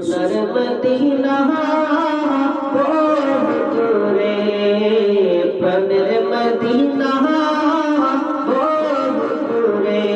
সোনার মদিনা দূরে প্রাণের মদিনা দূরে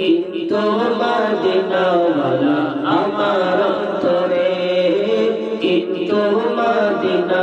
কিন্তু মদিনা वाला আমার অন্তরে কিন্তু মদিনা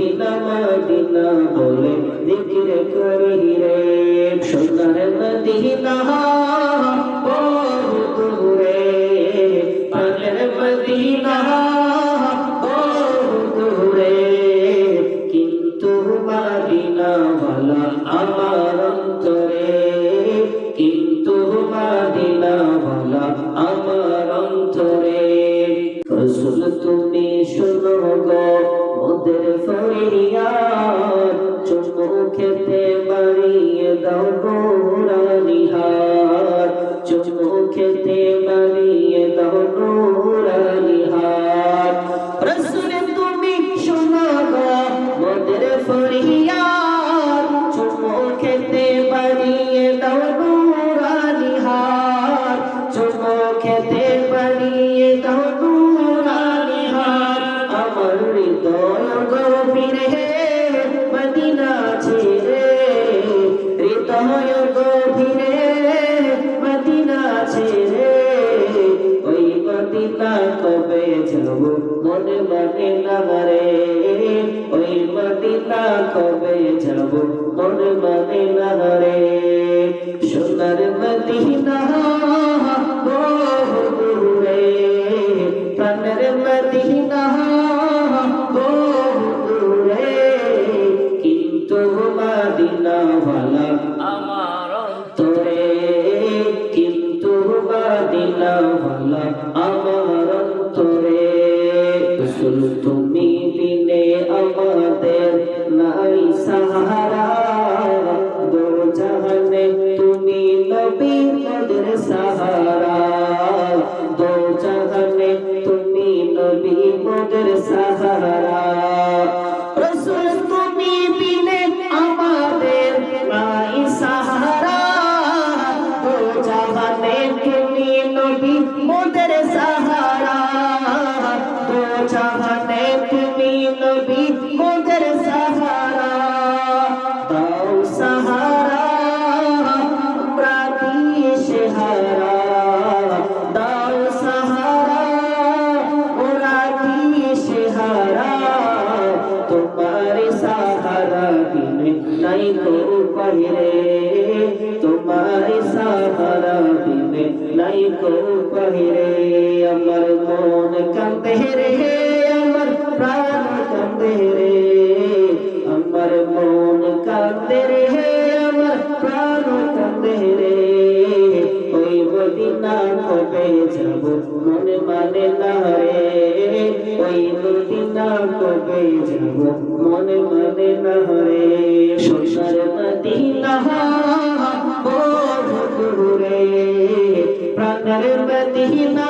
মদিনা মদিনা বলে জিকির করি রে। সোনার মদিনা বহু দূরে, পানের মদিনা বহু দূরে। কিন্তু আমার অন্তরে, কিন্তু তুমি শোনো গো মোদের ফরিয়াদ চুমু খেতে বাড়িয়ে দাও গোরানিহার ওই মদিনা কবে মনে মানে না ওই মদিনা কবে যাব? মনে মানে না রে সোনার মদিনা বহু দূরে, প্রাণের মদিনা বহু দূরে, কিন্তু মদিনা রসুল তুমি দিলে আমাদের নাই সাহারা। দো জাহানে তুমি নবী মোদের সাহারা। তো পহরে তোমার সাহারা বিনে নাই তো পহরে আমার মন কান্দে রে, আমার প্রাণ কান্দে রে, আমার মন কান্দে রে, আমার প্রাণ কান্দে রে। যাব? মনে মানে না রে। ওই মদিনা মনে মানে না রে। প্রাণের মদিনা